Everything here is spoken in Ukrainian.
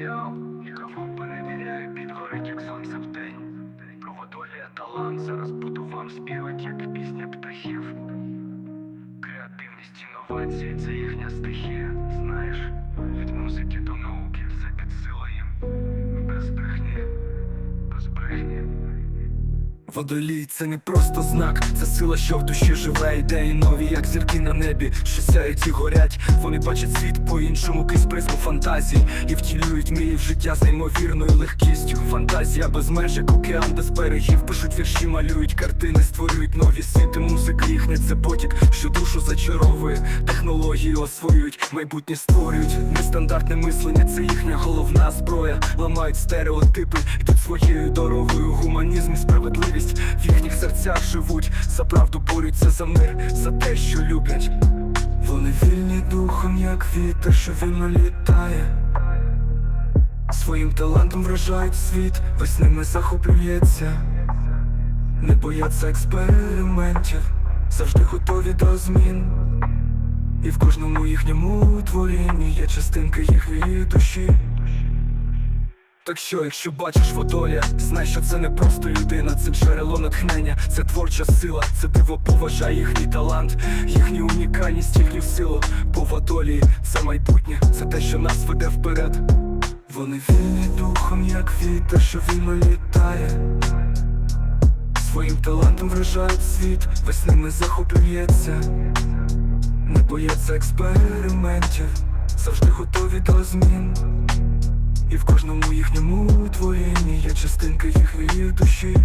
Мікрофон перевіряю, підгорить, як сонце в день. Проводолія талант, зараз буду вам співати, як пісня птахів. Креативність, інновації це їхня стихія. Знаєш, від музики до Водолій це не просто знак, це сила, що в душі живе, ідеї нові, як зірки на небі, що сяють і горять. Вони бачать світ по-іншому, крізь призму фантазій і втілюють мрії в життя з неймовірною легкістю. Фантазія без меж, як океан без берегів. Пишуть вірші, малюють картини, створюють нові світи. Музика їхня це потік, що душу зачаровує. Технології освоюють, майбутнє створюють. Нестандартне мислення це їхня головна зброя. Ламають стереотипи, йдуть своєю дорогою. Гуманізм і справедливість в їхніх серцях живуть. За правду борються за мир, за те, що люблять. Вони вільні духом, як вітер, що вільно літає. Своїм талантом вражають світ, весь ними захоплюється. Не бояться експериментів, завжди готові до змін. І в кожному їхньому творінні є частинка їхньої душі. Так що, якщо бачиш водоля, знай, що це не просто людина, це джерело натхнення, це творча сила, це диво поважає їхній талант, їхню унікальність, їхню силу. Бо це майбутнє, це те, що нас веде вперед. Вони вільні духом, як вітер, що вільно літає. Своїм талантом вражають світ, весь ними захоплюється. Не бояться експериментів, завжди готові до змін. І в кожному їхньому творінні є частинка їхньої душі.